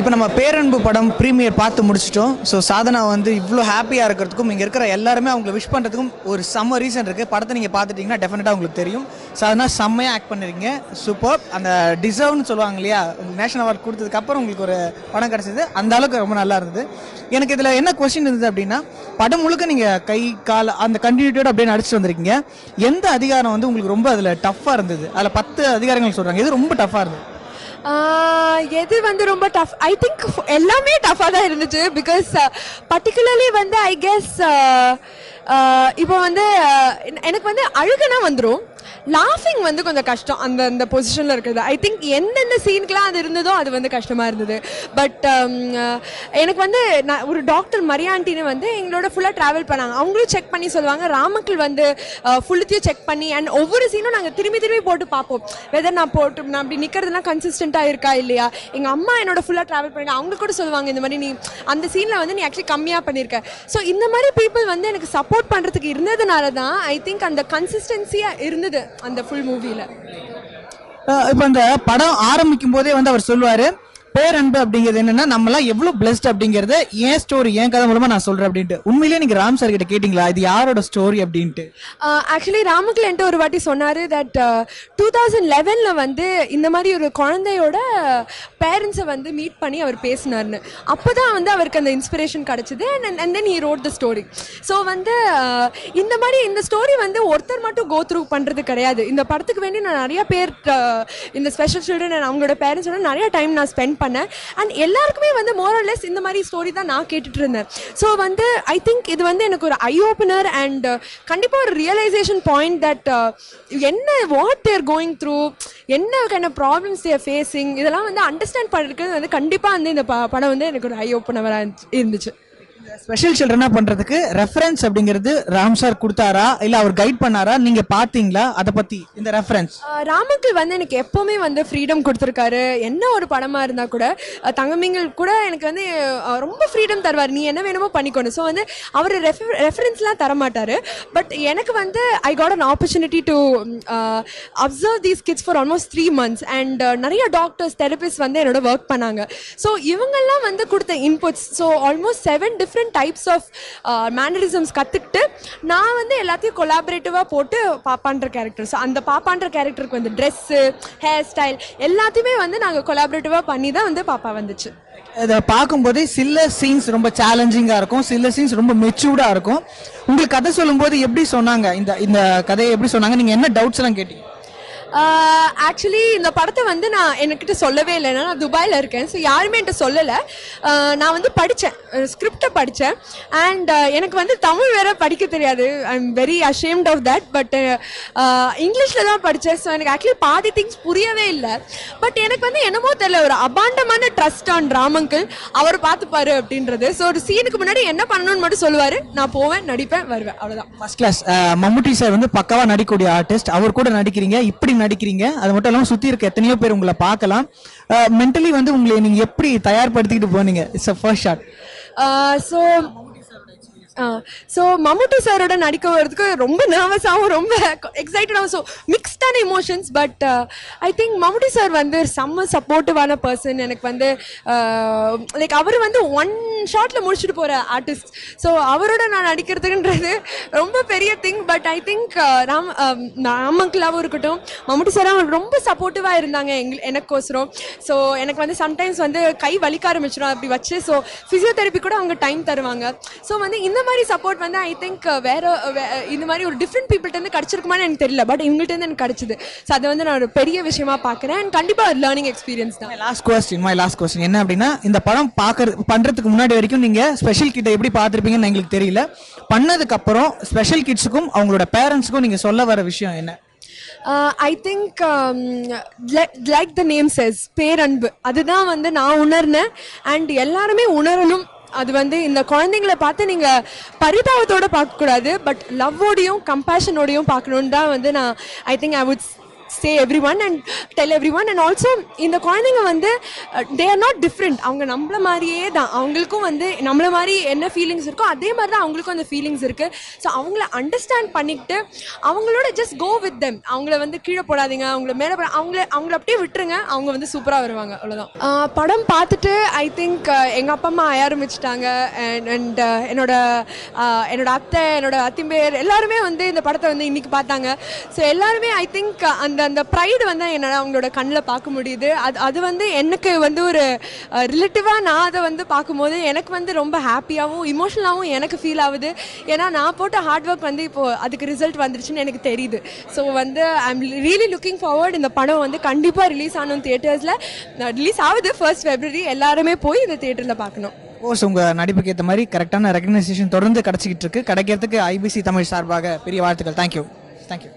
இப்போ நம்ம பேரன்பு படம் ப்ரீமியர் பார்த்து முடிச்சிட்டோம். ஸோ சாதனா வந்து இவ்வளோ ஹாப்பியாக இருக்கிறதுக்கும் இங்கே இருக்கிற எல்லாருமே அவங்கள விஷ் பண்ணுறதுக்கும் ஒரு செம்ம ரீசன் இருக்குது படத்தை நீங்கள் பார்த்துட்டிங்கன்னா டெஃபினட்டாக உங்களுக்கு தெரியும். சாதனா செம்மையாக ஆக்ட் பண்ணிருக்கீங்க. சூப்பர் அந்த டிசர்வ்னு சொல்லுவாங்க இல்லையா? நேஷனல் அவார்ட் கொடுத்ததுக்கப்புறம் உங்களுக்கு ஒரு படம் கிடச்சிது. அந்த அளவுக்கு ரொம்ப நல்லா இருந்தது. எனக்கு இதில் என்ன கொஸ்டின் இருந்தது அப்படின்னா படம் முழுக்க நீங்கள் கை கால் அந்த கண்டினியூட்டியோட அப்படியே நடிச்சிட்டு வந்திருக்கீங்க. எந்த அதிகாரம் வந்து உங்களுக்கு ரொம்ப அதில் டஃப்பாக இருந்தது? அதில் பத்து அதிகாரங்கள் சொல்கிறாங்க இது ரொம்ப டஃப்பாக இருந்தது? எது வந்து ரொம்ப டஃப் ஐ திங்க் எல்லாமே டஃப்பாக தான் இருந்துச்சு. பிகாஸ் பர்டிகுலர்லி uh, வந்து ஐ கெஸ் uh, uh, இப்போ வந்து எனக்கு வந்து அழுகுனா வந்துடும் லாஃபிங் வந்து கொஞ்சம் கஷ்டம். அந்த அந்த பொசிஷனில் இருக்கிறது. ஐ திங்க் எந்தெந்த சீனுக்கெலாம் அது இருந்ததோ அது வந்து கஷ்டமாக இருந்தது. பட் um, எனக்கு வந்து நான் ஒரு டாக்டர் மரியாண்டின்னு வந்து எங்களோட ஃபுல்லாக ட்ராவல் பண்ணாங்க. அவங்களும் செக் பண்ணி சொல்லுவாங்க. ராமக்கள் வந்து ஃபுல்லுத்தையும் செக் பண்ணி அண்ட் ஒவ்வொரு சீனும் நாங்கள் திரும்பி திரும்பி போட்டு பார்ப்போம். வெதர் நான் போட்டு நான் அப்படி நிற்கிறதுலாம் கன்சிஸ்டண்ட்டாக இருக்கா இல்லையா? எங்கள் அம்மா என்னோட ஃபுல்லாக ட்ராவல் பண்ணி அவங்க கூட சொல்லுவாங்க இந்த மாதிரி நீ அந்த சீனில் வந்து நீ ஆக்சுவலி கம்மியாக பண்ணியிருக்க ஸோ இந்த மாதிரி பீப்புள் வந்து எனக்கு சப்போர்ட் பண்ணுறதுக்கு இருந்ததுனால தான் ஐ திங்க் அந்த கன்சிஸ்டன்சியாக இருந்தது. அந்த ஃபுல் மூவியில் இப்போ அந்த படம் ஆரம்பிக்கும் போதே வந்து அவர் சொல்லுவார் பேரன்பு அப்படிங்கிறது என்னன்னா நம்மலாம் எவ்வளவு பிளஸ்ட் அப்படிங்கறத ஏன் ஸ்டோரி ஏன் கதை மூலமா நான் சொல்றேன் அப்படின்ட்டு. உண்மையிலேயே நீங்க ராம் சார் கிட்ட கேட்டீங்களா? இது யாரோட ஸ்டோரி அப்படின்ட்டு? ஆக்சுவலி ராமகில் என்கிட்ட ஒரு வாட்டி சொன்னார் தட் டூ தௌசண்ட் லெவன்ல வந்து இந்த மாதிரி ஒரு குழந்தையோட பேரண்ட்ஸை வந்து மீட் பண்ணி அவர் பேசினார்னு அப்போ தான் வந்து அவருக்கு அந்த இன்ஸ்பிரேஷன் கிடச்சிது and and then he wrote the story so வந்து இந்த மாதிரி இந்த ஸ்டோரி வந்து ஒருத்தர் மட்டும் கோ த்ரூ பண்ணுறது கிடையாது. இந்த படத்துக்கு வேண்டி நான் நிறைய பேர் இந்த ஸ்பெஷல் சில்ட்ரன் அவங்களோட பேரண்ட்ஸோட நிறைய டைம் நான் ஸ்பெண்ட் பண்ணேன். அண்ட் எல்லாருக்குமே வந்து மோரல்லெஸ் இந்த மாதிரி ஸ்டோரி தான் நான் கேட்டுட்டு இருந்தேன். ஸோ வந்து ஐ திங்க் இது வந்து எனக்கு ஒரு ஐ ஓப்பனர் அண்ட் கண்டிப்பாக ஒரு ரியலைசேஷன் பாயிண்ட் தட் என்ன வாட் தேர் கோயிங் த்ரூ என்ன kind of problems they're facing இதெல்லாம் வந்து அண்டர்ஸ்டாண்ட் பண்ணிருக்கிறது வந்து கண்டிப்பாக வந்து இந்த ப- படம் வந்து எனக்கு ஒரு ஐ ஓப்பனராக இருந்துச்சு. ஸ்பெஷல் சில்ட்ரனா பண்றதுக்கு ரெஃபரன்ஸ் அப்படிங்கிறது ராம் சார் கொடுத்தாரா? இல்ல அவர் கைட் பண்ணாரா? நீங்க பாத்தீங்களா அதை பத்தி இந்த ரெஃபரன்ஸ் ஆஹ் வந்து எனக்கு எப்போவுமே வந்து ஃப்ரீடம் கொடுத்துருக்காரு. என்ன ஒரு படமாக இருந்தால் கூட தங்கமிங்கள் கூட எனக்கு வந்து ரொம்ப ஃப்ரீடம் தருவார். நீ என்ன வேணுமோ பண்ணிக்கணும் ஸோ வந்து அவர் ரெஃபர் ரெஃபரன்ஸ்லாம் தரமாட்டார். பட் எனக்கு வந்து I got an opportunity to observe these kids for almost three months and நிறைய டாக்டர்ஸ் தெரபிஸ்ட் வந்து என்னோட ஒர்க் பண்ணாங்க. ஸோ இவங்கெல்லாம் வந்து கொடுத்த inputs so almost seven different types of mannerisms கற்றுக்கிட்டு நான் வந்து எல்லாத்தையும் கொலாபரேட்டிவாக போட்டு பாப்பான்ற கேரக்டர்ஸ் அந்த பாப்பான்ற கேரக்டருக்கு வந்து ட்ரெஸ்ஸு ஹேர் ஸ்டைல் எல்லாத்தையுமே வந்து நாங்கள் கொலாபரேட்டிவாக பண்ணி தான் வந்து பாப்பா வந்துச்சு. இதை பார்க்கும்போதே சில சீன்ஸ் ரொம்ப சேலஞ்சிங்காக இருக்கும். சில சீன்ஸ் ரொம்ப மெச்சூர்டாக இருக்கும். உங்களுக்கு கதை சொல்லும்போது எப்படி சொன்னாங்க? இந்த இந்த கதையை எப்படி சொன்னாங்க? நீங்க என்ன டவுட்ஸ் எல்லாம் கேட்டீங்க? Uh, ஆக்சுவலி இந்த படத்தை வந்து நான் என்கிட்ட சொல்லவே இல்லை. நான் துபாயில் இருக்கேன். ஸோ யாருமே என்கிட்ட சொல்லலை. Uh, நான் வந்து படித்தேன் ஸ்கிரிப்டை uh, படித்தேன் அண்ட் எனக்கு வந்து தமிழ் வேற படிக்க தெரியாது. I am very ashamed of that but இங்கிலீஷில் தான் படித்தேன் ஸோ எனக்கு ஆக்சுவலி பாதி திங்ஸ் புரியவே இல்லை. பட் எனக்கு வந்து என்னமோ தெரியல. ஒரு அபாண்டமான ட்ரஸ்ட் ஆன் ராமங்கிள். அவர் பார்த்துப்பாரு அப்படின்றது. ஸோ ஒரு சீனுக்கு முன்னாடி என்ன பண்ணணும்னு மட்டும் சொல்லுவார். நான் போவேன் நடிப்பேன் வருவேன். அவ்வளோதான் ஃபர்ஸ்ட் கிளாஸ் மம்முட்டி சார் வந்து பக்காவாக நடிக்கக்கூடிய ஆர்டிஸ்ட் அவர் கூட நடிக்கிறீங்க. இப்படி நடிக்கிறீங்க. அது மட்டும் இல்லாம சுத்தி இருக்க எத்தனையோ பேர் உங்களை பார்க்கலாம். மென்டலி வந்து உங்களை நீங்க எப்படி தயார்படுத்திக்கிட்டு போனீங்க? It's a first shot so so Mammootty சாரோட நடிக்க வரதுக்கு ரொம்ப நர்வஸாகவும் ரொம்ப எக்ஸைட்டடாகவும் so மிக்ஸ்டான emotions but I think Mammootty sir வந்து செம்ம சப்போர்ட்டிவான பர்சன் எனக்கு வந்து லைக் அவர் வந்து ஒன் ஷார்ட்டில் முடிச்சுட்டு போகிற ஆர்டிஸ்ட் ஸோ அவரோட நான் நடிக்கிறதுன்றது ரொம்ப பெரிய thing but I think Ram ராமங்களாவும் இருக்கட்டும் மம்முட்டி சாரும் ரொம்ப சப்போர்ட்டிவாக இருந்தாங்க எங் எனக்கோசரம். ஸோ எனக்கு வந்து சம்டைம்ஸ் வந்து கை வலிக்க ஆரம்பிச்சிடும் அப்படி வச்சு. ஸோ ஃபிசியோதெரப்பி கூட அவங்க டைம் தருவாங்க. ஸோ வந்து இந்த மாதிரி சப்போர்ட் வந்து ஐ திங்க் வேற வே- இந்த மாதிரி ஒரு டிஃப்ரெண்ட் பீப்புள்கிட்ட கிடைச்சிருக்குமான்னு எனக்கு தெரியல. பட் இவங்கள்ட்ட எனக்கு கிடைச்சது. ஸோ அதை வந்து நான் ஒரு பெரிய விஷயமா பார்க்குறேன். அண்ட் கண்டிப்பாக லேர்னிங் எக்ஸ்பீரியன்ஸ் தான். Last question my last question என்ன அப்படின்னா இந்த படம் பார்க்கறது பண்றதுக்கு முன்னாடி வரைக்கும் நீங்க ஸ்பெஷல் கிட்ட எப்படி பார்த்திருப்பீங்கன்னு எங்களுக்கு தெரியல. பண்ணதுக்கு அப்புறம் ஸ்பெஷல் கிட்ஸுக்கும் அவங்களோட பேரண்ட்ஸுக்கும் நீங்க சொல்ல வர விஷயம் என்ன? I think like the name says Peranbu. அதுதான் வந்து நான் உணர்னேன் அண்ட் எல்லாருமே உணரணும். அது வந்து இந்த குழந்தைங்கள பார்த்து நீங்கள் பரிதாபத்தோடு பார்க்கக்கூடாது பட் லவ்வோடையும் கம்பேஷனோடையும் பார்க்கணுன்னு தான் வந்து நான் I think I would say everyone and tell everyone and also இந்த குழந்தைங்க வந்து தே ஆர் நாட் டிஃப்ரெண்ட் அவங்க நம்மள மாதிரியே தான். அவங்களுக்கும் வந்து நம்மள மாதிரி என்ன ஃபீலிங்ஸ் இருக்கோ அதே மாதிரி தான் அவங்களுக்கும் அந்த ஃபீலிங்ஸ் இருக்குது ஸோ அவங்கள அண்டர்ஸ்டாண்ட் பண்ணிக்கிட்டு அவங்களோட ஜஸ்ட் கோ வித் தெம் அவங்கள வந்து கீழே போடாதீங்க அவங்கள மேலே போட அவங்கள அவங்கள அப்படியே விட்டுருங்க. அவங்க வந்து சூப்பராக வருவாங்க. அவ்வளோதான் படம் பார்த்துட்டு ஐ திங்க் எங்கள் அப்பா அம்மா ஆரம்பிச்சிட்டாங்க. அண்ட் அண்ட் uh, என்னோட uh, என்னோட அத்தை என்னோட அத்திம்பேர் எல்லாருமே வந்து இந்த படத்தை வந்து இன்னைக்கு பார்த்தாங்க. ஸோ எல்லாருமே ஐ திங்க் uh, அந்த அந்த ப்ரைடு வந்து என்னால் அவங்களோட கண்ணில் பார்க்க முடியுது. அது அது வந்து எனக்கு வந்து ஒரு ரிலேட்டிவாக நான் அதை வந்து பார்க்கும்போது எனக்கு வந்து ரொம்ப ஹாப்பியாகவும் இமோஷனலாகவும் எனக்கு ஃபீல் ஆகுது. ஏன்னா நான் போட்ட ஹார்ட் ஒர்க் வந்து இப்போது அதுக்கு ரிசல்ட் வந்துருச்சுன்னு எனக்கு தெரியுது. ஸோ வந்து I am really looking forward இந்த படம் வந்து கண்டிப்பாக ரிலீஸ் ஆகணும் தியேட்டர்ஸில் ரிலீஸ் ஆகுது ஃபர்ஸ்ட் ஃபெப்ரவரி எல்லாருமே போய் இந்த தியேட்டரில் பார்க்கணும். கோர்ஸ் உங்கள் நடிப்புக்கு ஏற்ற மாதிரி கரெக்டான ரெகக்னைசேஷன் தொடர்ந்து கிடச்சிக்கிட்டு இருக்கு. கிடைக்கிறதுக்கு ஐபிசி தமிழ் சார்பாக பெரிய வாழ்த்துக்கள். Thank you thank you